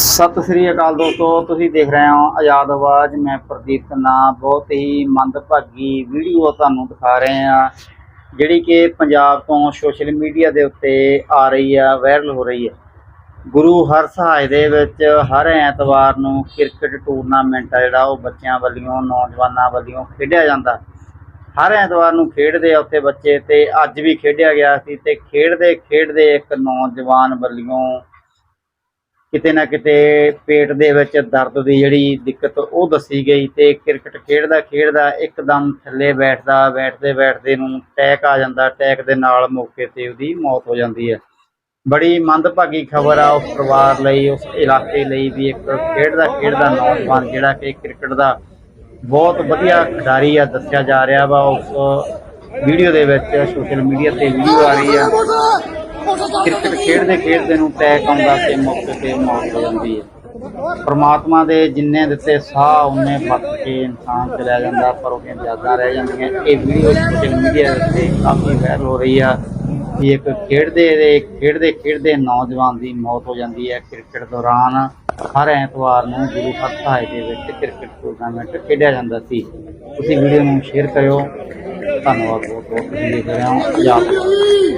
ਸਤਿ ਸ੍ਰੀ ਅਕਾਲ ਦੋਸਤੋ, ਤੁਸੀਂ ਦੇਖ ਰਹੇ ਹੋ ਆਜ਼ਾਦ ਆਵਾਜ਼। ਮੈਂ ਪ੍ਰਦੀਪ ਕੰਨਾ ਬਹੁਤ ਹੀ ਮੰਦਭਾਗੀ ਵੀਡੀਓ ਤੁਹਾਨੂੰ ਦਿਖਾ ਰਹੇ ਹਾਂ, ਜਿਹੜੀ ਕਿ ਪੰਜਾਬ ਤੋਂ ਸੋਸ਼ਲ ਮੀਡੀਆ ਦੇ ਉੱਤੇ ਆ ਰਹੀ ਆ, ਵਾਇਰਲ ਹੋ ਰਹੀ ਹੈ। ਗੁਰੂ ਹਰ ਹਰਸਹਾਏ ਦੇ ਵਿੱਚ ਹਰ ਐਤਵਾਰ ਨੂੰ ਕ੍ਰਿਕਟ ਟੂਰਨਾਮੈਂਟ ਆ ਜਿਹੜਾ, ਉਹ ਬੱਚਿਆਂ ਵੱਲੋਂ, ਨੌਜਵਾਨਾਂ ਵੱਲੋਂ ਖੇਡਿਆ ਜਾਂਦਾ। ਹਰ ਐਤਵਾਰ ਨੂੰ ਖੇਡਦੇ ਆ ਉੱਥੇ ਬੱਚੇ ਤੇ ਅੱਜ ਵੀ ਖੇਡਿਆ ਗਿਆ ਸੀ ਤੇ ਖੇਡਦੇ ਖੇਡਦੇ ਇੱਕ ਨੌਜਵਾਨ ਵੱਲੋਂ ਕਿਤੇ ਨਾ ਕਿਤੇ ਪੇਟ ਦੇ ਵਿੱਚ ਦਰਦ ਦੀ ਜਿਹੜੀ ਦਿੱਕਤ ਉਹ ਦੱਸੀ ਗਈ ਤੇ ਕ੍ਰਿਕਟ ਖੇਡਦਾ ਖੇਡਦਾ ਇੱਕਦਮ ਥੱਲੇ ਬੈਠਦਾ, ਬੈਠਦੇ ਬੈਠਦੇ ਨੂੰ ਟੈਕ ਆ ਜਾਂਦਾ, ਅਟੈਕ ਦੇ ਨਾਲ ਮੌਕੇ ਤੇ ਉਹਦੀ ਮੌਤ ਹੋ ਜਾਂਦੀ ਹੈ। ਬੜੀ ਮੰਦਭਾਗੀ ਖਬਰ ਆ ਉਸ ਪਰਿਵਾਰ ਲਈ, ਉਸ ਇਲਾਕੇ ਲਈ ਵੀ ਇੱਕ ਖੇਡਦਾ ਖੇਡਦਾ ਨੌਜਵਾਨ ਜਿਹੜਾ ਕਿ ਕ੍ਰਿਕਟ ਦਾ ਬਹੁਤ ਵਧੀਆ ਖਿਡਾਰੀ ਆ, ਦੱਸਿਆ ਜਾ ਰਿਹਾ ਵਾ। ਉਸ ਵੀਡੀਓ ਦੇ ਵਿੱਚ ਸੋਸ਼ਲ ਮੀਡੀਆ ਤੇ ਵੀਡੀਓ ਆ ਰਹੀ ਆ। ਕ੍ਰਿਕਟ ਖੇਡਦੇ ਖੇਡਦੇ ਨੂੰ ਟੈਕ ਆਉਂਦਾ ਤੇ ਮੌਕੇ ਤੇ ਮੌਤ ਹੋ ਜਾਂਦੀ ਹੈ। ਪਰਮਾਤਮਾ ਦੇ ਜਿੰਨੇ ਦਿੱਤੇ ਸਾਹ, ਉਹਨੇ ਬਚ ਕੇ ਇਨਸਾਨ ਚਲਿਆ ਜਾਂਦਾ, ਪਰ ਉਹ ਯਾਦਾਂ ਰਹਿ ਜਾਂਦੀਆਂ। ਇਹ ਵੀਡੀਓ ਸੋਸ਼ਲ ਮੀਡੀਆ ਉੱਤੇ ਕਾਫੀ ਵਾਇਰਲ ਹੋ ਰਹੀ ਆ ਕਿ ਇੱਕ ਖੇਡਦੇ ਦੇ, ਖੇਡਦੇ ਖੇਡਦੇ ਨੌਜਵਾਨ ਦੀ ਮੌਤ ਹੋ ਜਾਂਦੀ ਹੈ। ਕ੍ਰਿਕਟ ਦੌਰਾਨ ਹਰ ਐਤਵਾਰ ਨੂੰ ਗੁਰੂ ਹਰਸਾਏ ਦੇ ਵਿੱਚ ਕ੍ਰਿਕਟ ਟੂਰਨਾਮੈਂਟ ਖੇਡਿਆ ਜਾਂਦਾ ਸੀ। ਤੁਸੀਂ ਵੀਡੀਓ ਨੂੰ ਸ਼ੇਅਰ ਕਰਿਓ। ਧੰਨਵਾਦ ਬਹੁਤ ਬਹੁਤ ਤੁਸੀਂ ਦੇਖ ਆਜ਼ਾਦ